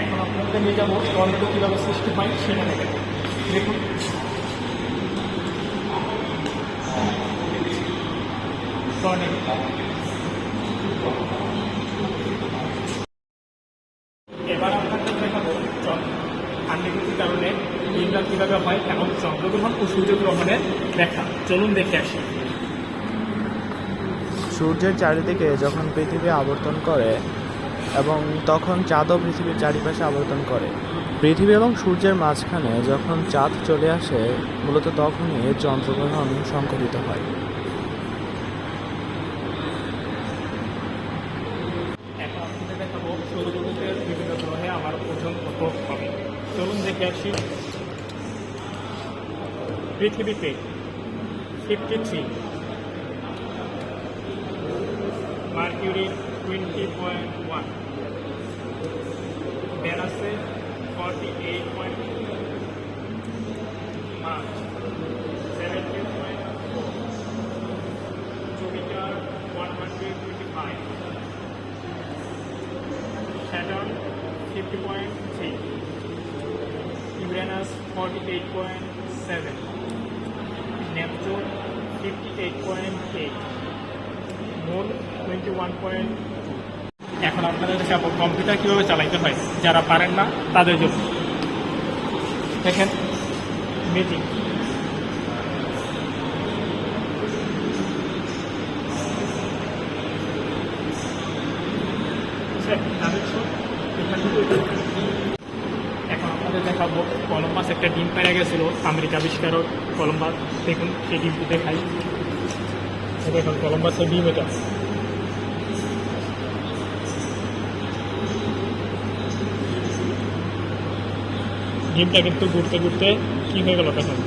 এখন আপনাদের নিয়ে যাব টর্নেডো কীভাবে সৃষ্টি হয় সেটা দেখুন টর্নেডো সূর্যের চারিদিকে যখন পৃথিবী আবর্তন করে এবং তখন চাঁদও পৃথিবীর চারিপাশে আবর্তন করে। পৃথিবী এবং সূর্যের মাঝখানে যখন চাঁদ চলে আসে, মূলত তখনই চন্দ্রগ্রহণ সংঘটিত হয়। চলুন দেখে আসি। পৃথিবীতে fifty three Mercury twenty point one ভেনাসে forty eight point Mars seventy point one hundred twenty five Saturn 50.3, Uranus 48.7, Neptune 58.8, Moon 21.2 এখন আপনাদের দেখাবো কম্পিউটার কীভাবে চালাইতে হয় যারা পারেন না তাদের জন্য। দেখেন মিটিং এখন আপনাদের দেখাবো। কলম্বাস একটা ডিম পেয়ে গেছিল, আমেরিকা আবিষ্কারক কলম্বাস। দেখুন সেই ডিমটি দেখাই। দেখুন, কলম্বাসের ডিম এটা। ডিমটা কিন্তু ঘুরতে ঘুরতে কি হয়ে গেল দেখুন।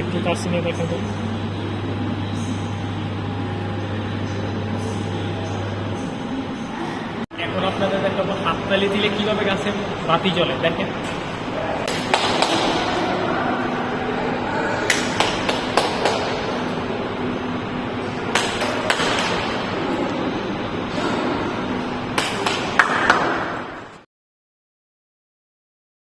একটু কাছে নিয়ে দেখাবো। হাততালি দিলে কীভাবে গাছে? বাতি জ্বলে দেখেন।